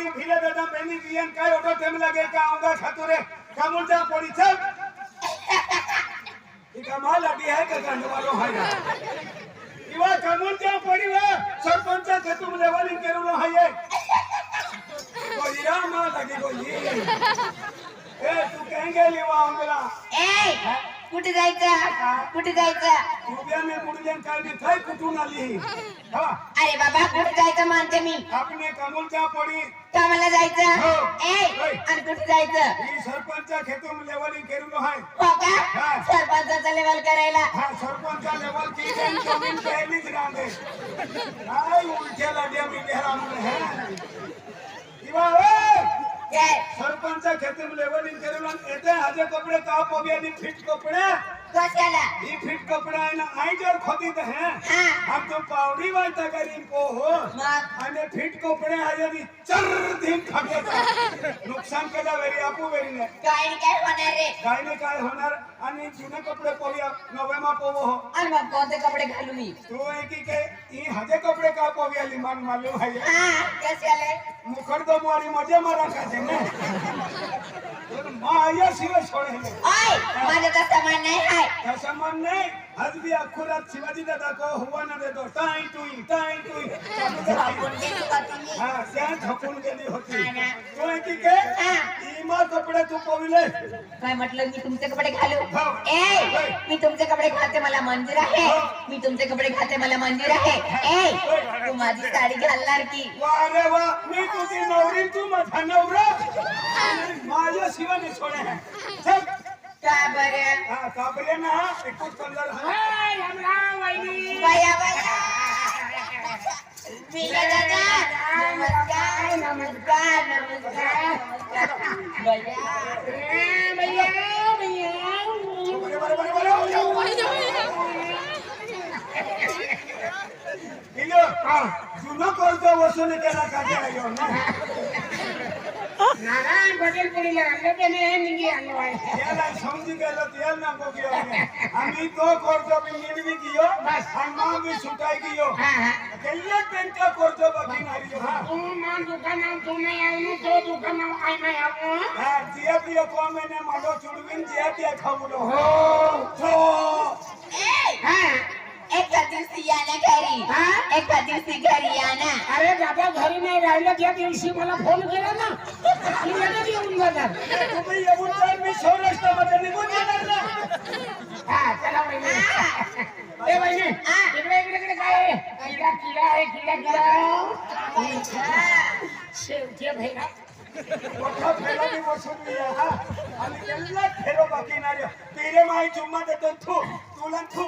दादा बहिणी बियन काय ओटो टेम लागे का आऊंगा खातुरे कामुल जा पड़ी चल ई कमाल अडी है का गांड वालो है ना इवा कामुल जा पड़ी वा सरपंच के तुम लेवलिंग करू है ये कोई रामा लगे कोई ए तू कहेंगे लिवा आऊंगा ए कुठे जायचं? कुठे जायचं? उद्याने कुठून आली हा? अरे बाबा कुठे जायचं मानते मी? आपने कमलच्या पडी कामाला जायचं? हो. ए आणि कुठे जायचं? ही सरपंच खेतून लेवलिंग केलेलो आहे. हो का? हा. सरपंचाचा लेवल करायला? हा सरपंच लेवल की जन जमीन पहलीच रांगे काय उलट्या लाड्या मी घेरा म्हणून ओय काय सरपंच खेतून लेवलिंग केलेलो येते हाजे कपडे का पबियानी फिट कपडे कशाला ही फिट कपडे आहे ना आई जर खोदी तर है हा हम तो पावडी वाजता करीन को हो मग आणि फिट कपडे हाजेरी चर दिन खाते नुकसान केला वेरी आपू वेरी नाही काय नाही काय होणार रे काय नाही काय होणार आणि जुने कपडे पोव्या नवे मा पोवो हो आणि मग कोणते कपडे घालू मी तो आहे की के ई हजे कपडे का पोव्या लिमान मालूम आहे हा कशाला मुखड तो मारी मजे मारा का दे ने माया शिवाय सोडे माझं तसं हाय. नहीं आज अखुरात शिवाजी दादा को हुआ ना दे दो टाई टुई टाई. आपण गेली का तुम्ही? हा त्या झपून गेली होती. हा ना. तो आहे की के हा. इमा कपडे तू पोविले. काय म्हटलं? मी तुमचे कपडे घालू? हो. ए मी तुमचे कपडे घालते मला मंजूर आहे. हो. मी तुमचे कपडे घालते मला मंजूर आहे. ए तू माझी साडी घालणार की? वा रे वा. मी तुझी नवरी तू माझा नवरा. माझ्या शिवाने सोडे है चल काय बरं हा काबरे ना एकूच कलर हा बया बया मीरा दादा नमस्कार नमस्कार नमस्कार बया बरे बरे बरे बरे इलो जुनं कर्ज वसूल केला का केला यो ना નારાયણ પટેલ પડી એટલે કે ને મિંગી આલવાય એલા સમજી ગયેલો તેલ ના પોકી આવે અમે તો કોરજો મિંગી ગયો બસ. હનુમાન બી છૂટાઈ ગયો. કઈએ પેન્ટો કોરજો બાકી નારી હા. હું માન દુકાન આવ તું નહીં આવું તો દુકાન આવ આઈ નહીં આવું હા. જે બી કોમ એને માડો છોડવીન જે બી ખાવું હો. છો એ હા. એક દિવસિયાને ઘરી. હા? એક દિવસી ઘરિયાના અરે બાપા ઘરી નહીં રાहिले જે દિવસી મને ફોન કર્યો ને. ઈ મને બી ઊંઘ ના તો ભઈ એવું તો મે માય જુમ્મા દે તો થુ તુલન થુ.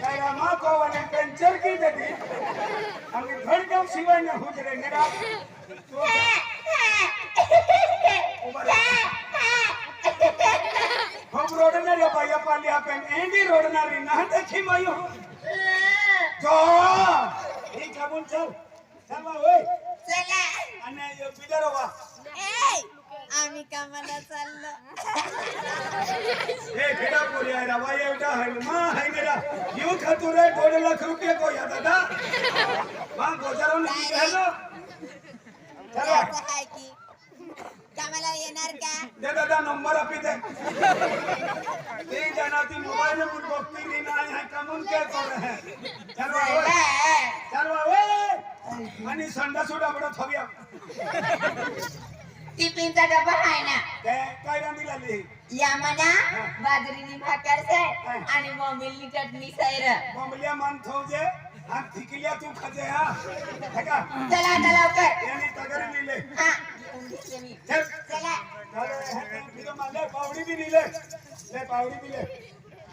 काय रामा को वाले पेंचर रे भैया पाली आपण एंडी रोडनारी ना देखी मायो चल. चल. ए आम्ही कामाला चाललो. हे गोजारो ने की ना चला. असं आहे की. कामाला येणार का? दे दादा नंबर आपी दे. ते जाना ती मोबाइल में बक्ती नहीं ना है कमन के कर? रहे हैं चलो. ओए चलो ओए आणि संडा सोडा बडा थविया टिफिनचा डबा आहे ना. काय काय रांदी लागली? या म्हणा बाजरीनी भाकर सर आणि मोबिलनी चटणी सैर. बमलिया मन थौजे हा थिकलिया तू खाजे हा. ठका चला आता लवकर. यानी तगरे हा. घेतले मी चल चला चलो फिर माले पावड़ी भी मिले ले पावड़ी भी ले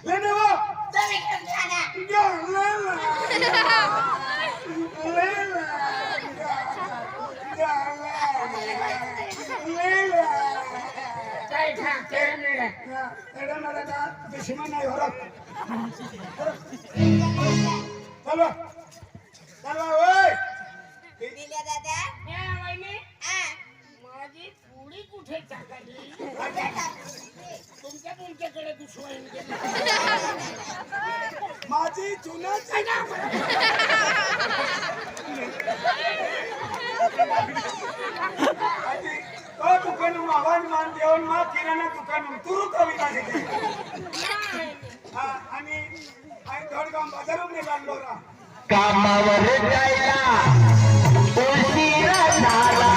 ले ने वो तुम्ही पण खा ना या ले ले ले ले या ले ले काय खा ते मिळे एडा मला का दुश्मन नाही हो चलो ओय दिल्या दादा माझी पुढी कुठे टाकली तुमच्या तुमच्याकडे दुश्मन माझी आहे ना आणि तो दुकान मान देऊन मा किराणा दुकान तुरु हा, आणि धडगाव बाजारून निघालो कामावर जायला उशिरा झाला.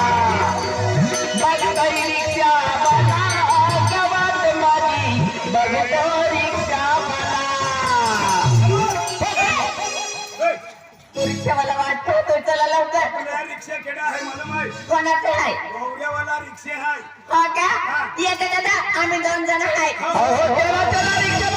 रिक्षा केडा आहे मला माहीत कोणाचं आहे गौऱ्यावाला रिक्षे आहे हो का येते दादा आम्ही दोन जण आहे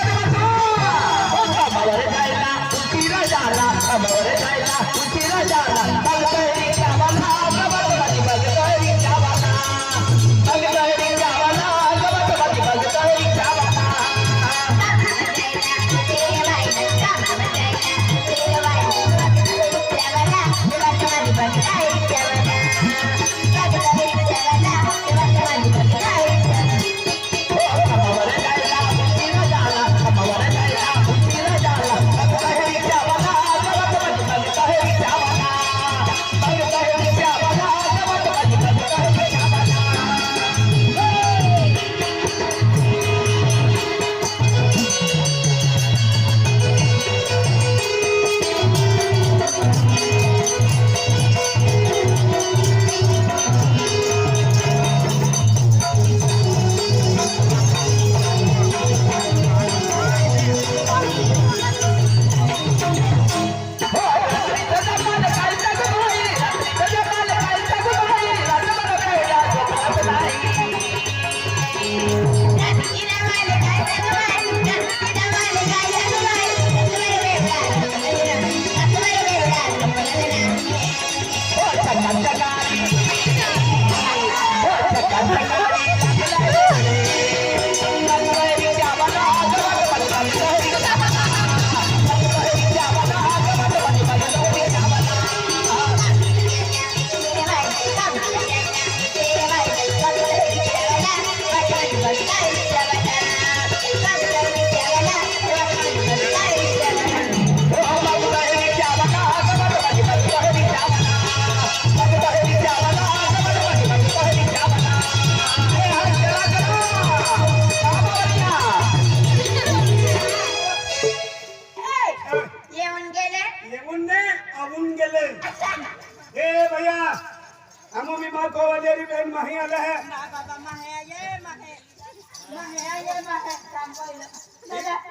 પાણી આલે હે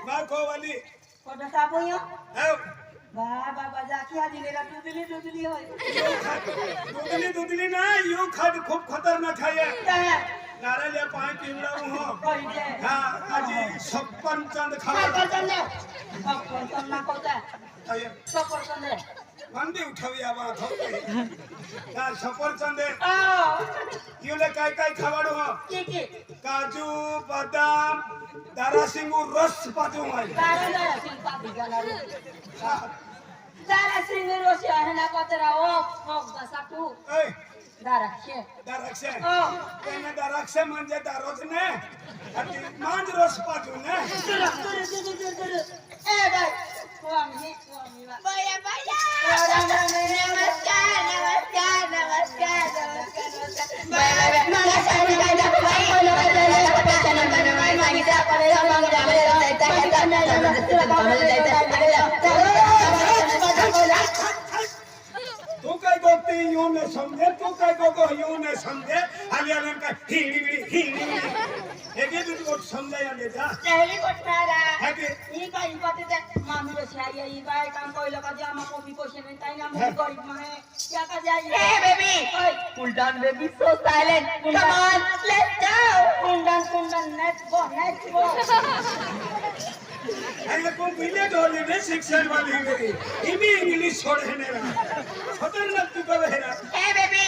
માં કો વાલી કોટા સાપો યો હા વાહ બાબા જાકી આજી લેલા દૂધલી દૂધલી હોય દૂધલી દૂધલી ના યુ ખડ ખૂબ ખતરનાક ખાય નારે લે પાંચ પીવડાવું હો હા આજી છપ્પન ચંદ ખાવા છપ્પન ચંદ છપ્પન ચંદ ના કોતા છપ્પન ચંદ मंदी उठावी आवा थोपे हा सफरचंद युले काय काय खावाडू हो? काजू बदाम दारासिंगू रस पाजू माय हा ऐ. दाराक्ष. त्याने दाराक्ष म्हणजे दारोच ने आणि मांज रस पाजू ने. तू করতে ইউ নে সমঝে তু কাই গো ইউ নে সমঝে আলি আলান কা হিড়ি বিড়ি হিড়ি। এগে যদি ওট সমঝাই আনে যা। কেহলি কোঠারা হাকে ই কাই পাতে যে মানুষ সাই ই বাই কাম কইলো কাজে আমা কবি কইছে নাই তাই না মুই হ্যাঁ। গরিব মানে কিয়া কাজে I hey baby cool down baby so silent come on let's go cool down go let's go ఆయనకు మిల్లెటోళ్ళనే శిక్షణ పడింది ఇవి ఇంగ్లీష్ చూడనేరా హోటల్ నత్తుకోవేరా ఏ baby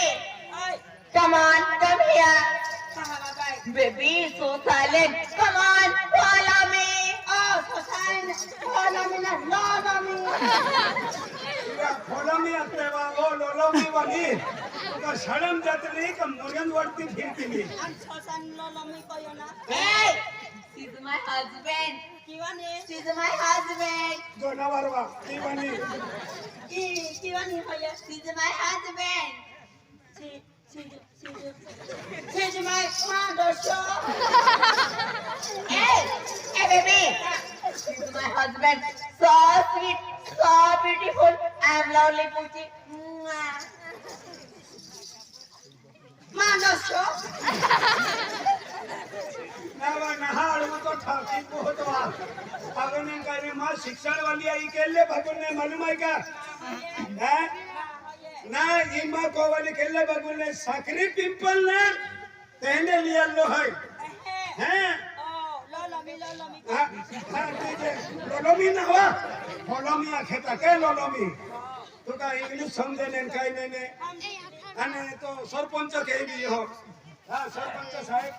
come on come here baby so silent come on follow me oh so silent follow me నా లాలో మీ follow me అంటే వా ఓ లోలో మీ వాని ఒక సడన్ జాతని కం మురిగన్ వాడితే ఫిర్తిని సో సన్ లోలో మీ కోయోనా ఏయ్ She's my husband. Kiwani. She's my husband. Dona Varva. Kiwani. Kiwani Hoya. She's my husband. She, she, she, she's my mother. hey, hey, baby. She's my husband. So sweet, so beautiful. I'm lovely, Poochie. Mwah. Mother show. ಭಗವನ ಮಾ ಶಿಕ್ಷಣ ವಲಯ ಈಗೆಲ್ಲ ಭಗವನ ಮನುಮೈಗ ನಾ ಇಮ್ಮ ಕೋವಲಿಕ್ಕೆಲ್ಲ ಭಗವನ ಸಕ್ರಿ pimple ನ ತೆಂಡಲಿ ಅಲ್ಲೋ high ಹೇ ಲೊಲಮಿ ನಾ ಹವಾ ಲೊಲಮಿ ಆಖೇತಾ ಕೆ ಲೊಲಮಿ তোকা ইংলিশ সমঝে নেন কাই নেনে અને તો સરપંચ કેવી હો હા સરપંચ સાહેબ